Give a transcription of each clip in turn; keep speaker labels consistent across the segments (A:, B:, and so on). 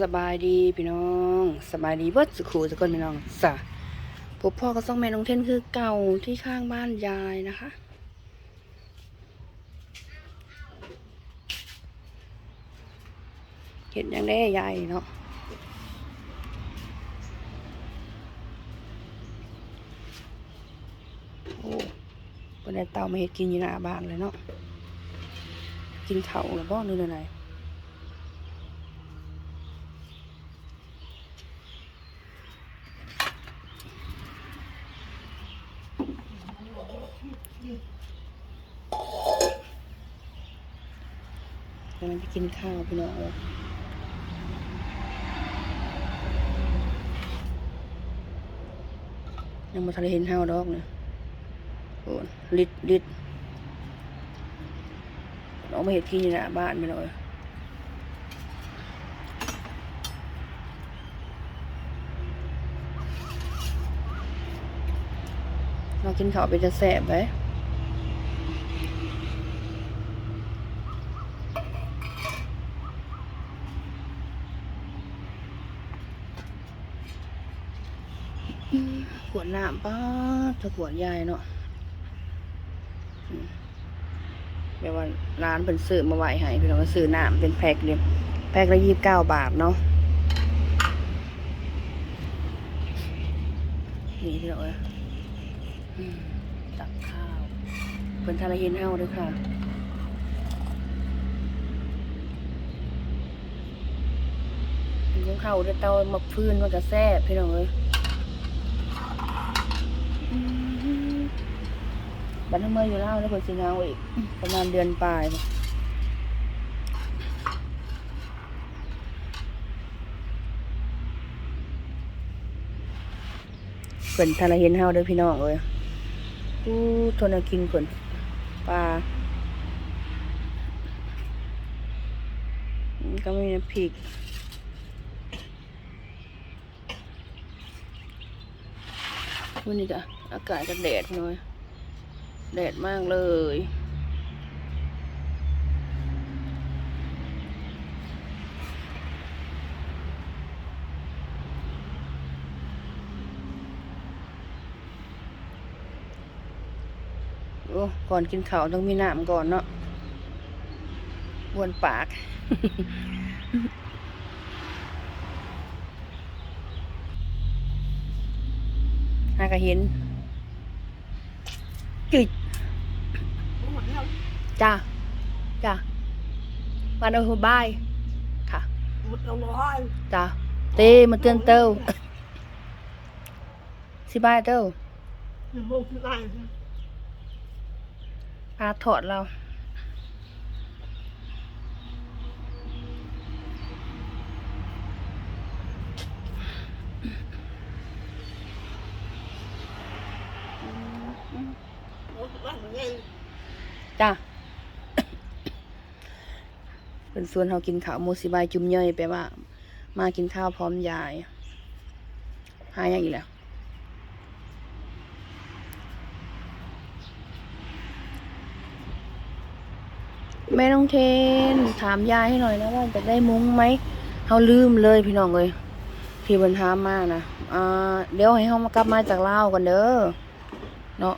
A: สบายดีพี่น้องสบายดีเบิดสุขูทุกคนพี่น้องสะพบพ่อก็ต้องแม่น้องเทนคือเก่าที่ข้างบ้านยายนะคะ เห็นยังได้ยายเนาะโอ้เป็นเตามาเห็ดกินอยู่หน้าบ้านเลยเนาะกินเข่าหรือบ่นู่นไห กำลังจะกินข้าวพี่น้องยยังมาทะเลเห็นห้าวดอกเนี่ยโอ้ลิดลิดน้องมาเห็ดที่นี่นะบ้านไปเลยเรากินข้าวไปจะแสบไหม ขวดน้ำป้าถ้าขวดใหญ่เนาะอืมเดี๋ยวว่าร้านเป็นซื้อมาไหวให้พี่น้องซื้อน้ำเป็นแพ็คเดียแพ็คละยี่สิบเก้าบาทเนาะนี่พี่น้องตักข้าวเป็นทาราเย็นเฮาด้วยค่ะยังเข้าด้วยเตามาพื้นมันก็แซ่บพี่น้องเอ้ย บันทึกเมื่ออยู่เล่าแล้วเพิ่นสิเงาอีก ประมาณเดือนปลายเพิ่นทาราเห็นเฮาเด้อพี่น้องเอ้ยอู้ทนกินเพิ่นปลาอืมก็มีน้ำพริกวันนี้ก็อากาศจะแดดหน่อย แดดมากเลย โอ้ ก่อนกินข้าวต้องมีน้ำก่อนเนาะบวนปาก หากะเห็น จุด จ้าจ้ามาดูบายค่ะ
B: một đồng hồ hai
A: จ้าเต้มาเตือนเต้าสิบายเต้า
B: một ngày
A: พาถอดเรา
B: một ngày ngày
A: จ้า เป็นส่วนเขากินข้าวโมสิบายจุ่มย่อยแปลว่า มากินข้าวพร้อมยายหาอย่างอีกแล้วแม่น้องเทน ถามยายให้หน่อยนะว่าจะได้มุ้งไหมเขาลืมเลยพี่น้องเลยที่เพิ่นถามมากนะอ่าเดี๋ยวให้เขามากลับมาจากลาวกันเด้อเนาะ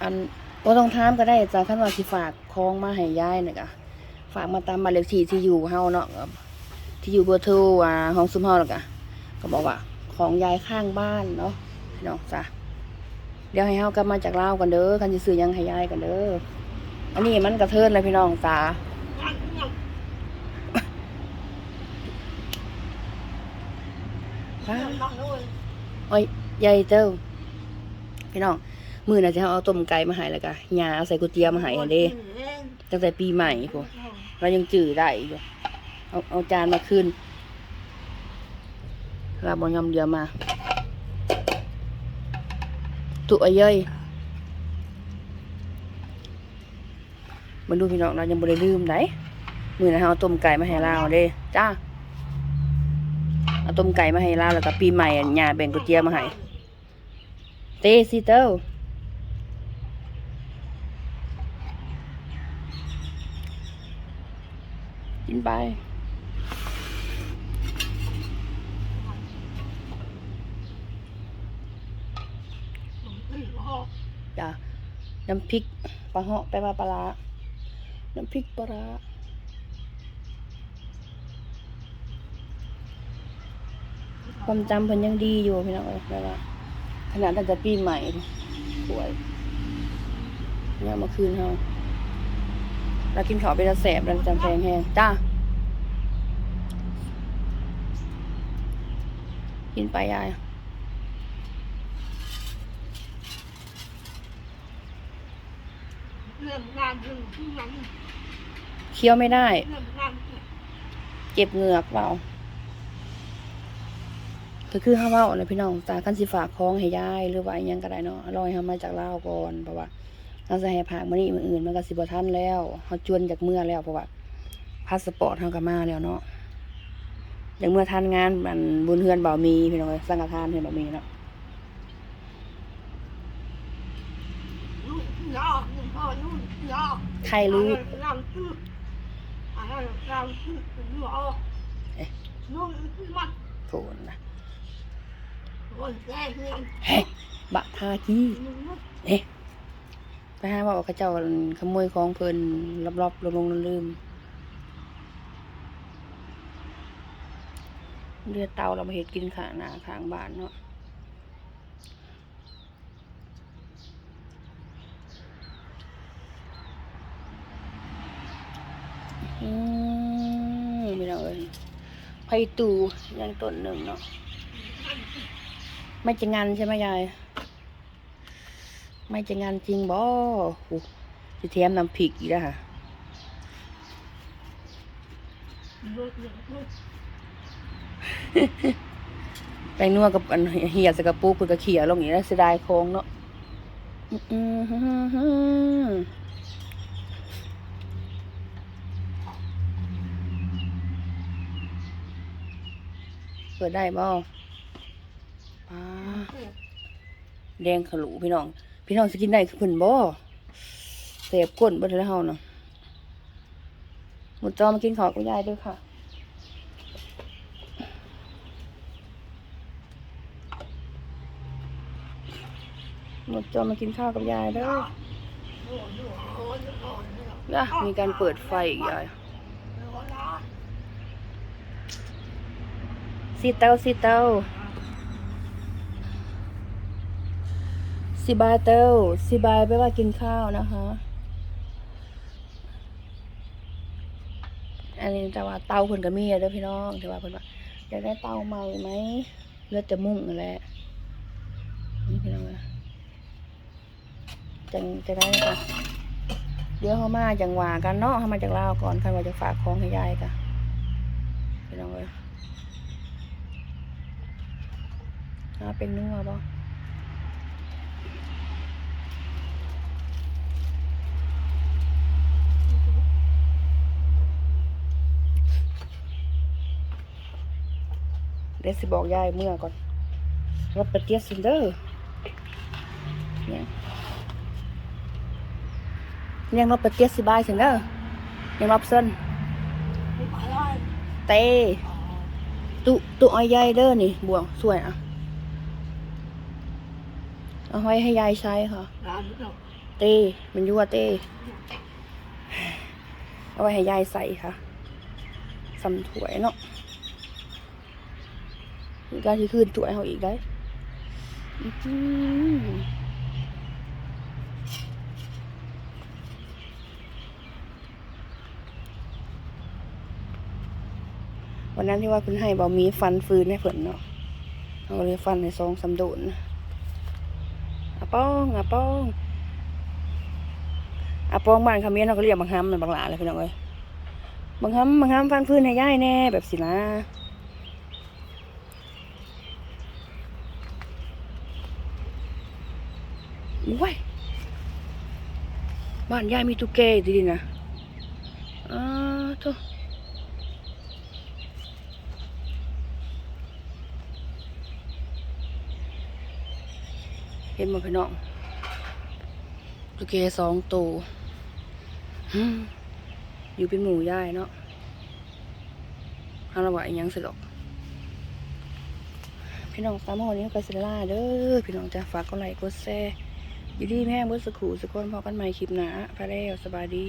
A: อันบ่ต้องถามก็ได้จ้าคันว่าสิฝากของมาให้ยายน่ะกะ ฝากมาตามบ้าเลขที่ที่อยู่เฮาเนาะที่อยู่เบอร์โทรอ่าห้องซุมเฮาแล้วก็ก็บอกว่า ของยายข้างบ้านเนาะพี่น้องจ้ะเดี๋ยวให้เฮากลับมาจากลาวกันเด้อคันสิซื้อยังให้ยายกันเด้ออันนี้มันกระเทินเลยพี่น้องจ้า
B: ăn nhau
A: ว้า
B: ăn ngon luôn
A: โอ้ยใหญ่เจ้าพี่น้องมือน่ะจะเอาต้มไก่มาให้แล้วก็ยาเอาใส่กุเตียมาให้อันเด้ตั้งแต่ปีใหม่พวก เรายังจื้อได้อยู่เอาเอาจานมาคืนลาบอยอมเดือมาตุอะเย้ยมาดูพี่น้องเรายังบ่ได้ลืมไหนมือนะเอาต้มไก่มาให้ลาเด้จ้าเอาต้มไก่มาให้ลาแล้วก็ปีใหม่อะยาแบ่งกุเตียมาให้เตสิเต้ บายจ้ะน้ำพริกปลาเหาะไปปลาปลาน้ำพริกปลาความจำเพิ่นยังดีอยู่พี่น้องเลยว่าขนาดตั้งแต่ปีใหม่ป่วยเนี่ยเมื่อคืนเฮาเรากินขอไปแล้วแสบแล้วจำแพงแห้งจ้า กินไปยาย
B: เรื่องงานถึงที่นั้น
A: เคี้ยวไม่ได้
B: เรื่องงาน
A: เจ็บเหงือกเปล่าก็คือห้าเว้านะพี่น้องตากันสิฝากคล้องให้ยายหรือว่าอิหยังก็ได้เนาะรอให้เฮามาจากลาวก่อนเพราะว่าเราจะให้ผากมื้อนี้มื้ออื่นมันก็สิบ่ทันแล้วเฮาจวนจากเมื่อแล้วเพราะว่าพาสปอร์ตเฮาก็มาแล้วเนาะ อย่างเมื่อทันงานมันบุญเฮือนเบามีพี่น้องสังฆทานเฮือนเบามีเนาะใครรู้
B: เราคืออะไรเราคือลูกลูกคือมันะเฮ้
A: บะทากี้เอ๊ะไปหาว่าเขาเจ้าขโมยของเพลินรอบๆลงๆลืมๆ เลือดเตาเรามาเห็ดกินข้างหน้าข้างบ้านเนาะอืมไม่เอาเอ้ยไผ่ตูยังต้นหนึ่งเนาะไม่จะงานใช่ไหมยายไม่จะงานจริงบ่โอ้จะแถมน้ำพริกอีกแล้วค่ะ แป้งนัวกับอันเหี่ยสกระปุกเพิ่นก็เขี่ยลงอย่างนี้แล้วเสียดายโค้งเนาะเปิดได้บ่ป้าแดงขลุพี่น้อง พี่น้องสกินได้คือเพิ่นบ่เสพก้นบ่ได้แล้วเฮาเนาะหมดจอมากินข้าวกับยายด้วยค่ะ มดจอมากินข้าวกับยายเด้อนะมีการเปิดไฟอีกยายสีเตาสีเตาสีบายเตาสีบายแปลว่ากินข้าวนะคะ อันนี้แต่ว่าเตาเพิ่นก็มีอะเด้อพี่น้องแต่ว่าเพิ่นว่าอยากได้เตาใหม่ไหมเลือดจะมุ่งนั่นแหละนี่พี่น้องเอ้ย จังจะได้ค่ะเดี๋ยวเขามาจังหวากันเนาะเขามาจากลาวก่อนคันว่าจะฝากของให้ยายค่ะไปน้องเลยเอาเป็นนัวบ่เดี๋ยวสิบอกยายเมื่อก่อนรับประเตียสินเดอร์เนี่ย ยังรับประเตียสิบายถึงเด้อยังรับเส้น
B: ลูกอะไร
A: เตตุตุเอายายเด้อนี่บวงสวยอะเอาไว้ให้ยายใช้ค่ะ
B: ร้านเรา
A: เตมันยั่วเตเอาไว้ให้ยายใส่ค่ะสำถวยเนาะมีการที่คืนถวยเขาอีกได้อื้อหือ วันนั้นที่ว่าคุณให้บอกมีฟันฟืนให้เพิ่นเนาะเอาเลยฟันในซองสำโดนอาป้องอาป้องอาป้องบ้านคำเมียนเราก็เรียกบางฮัมบางหลาเลยพี่น้องเอ้ยบางฮัมบางฮัมฟันฟืนให้ย่ายแน่แบบสินะอุ้ยบ้านยายมีตุ๊กแกดีๆนะอ้าวโธ่ เห็นมาพี่น้องลูกเกสองตัวอยู่เป็นหมูย่ายเนาะเอาละว่าอีหยังสิหรอกพี่น้องสามคนนี้ก็สิลาเด้อพี่น้องจะฝากกดไลค์กดแชร์ยินดีแม่เมื่อสักครู่สักคนพอกันใหม่คลิปหนาพระเล้วสบายดี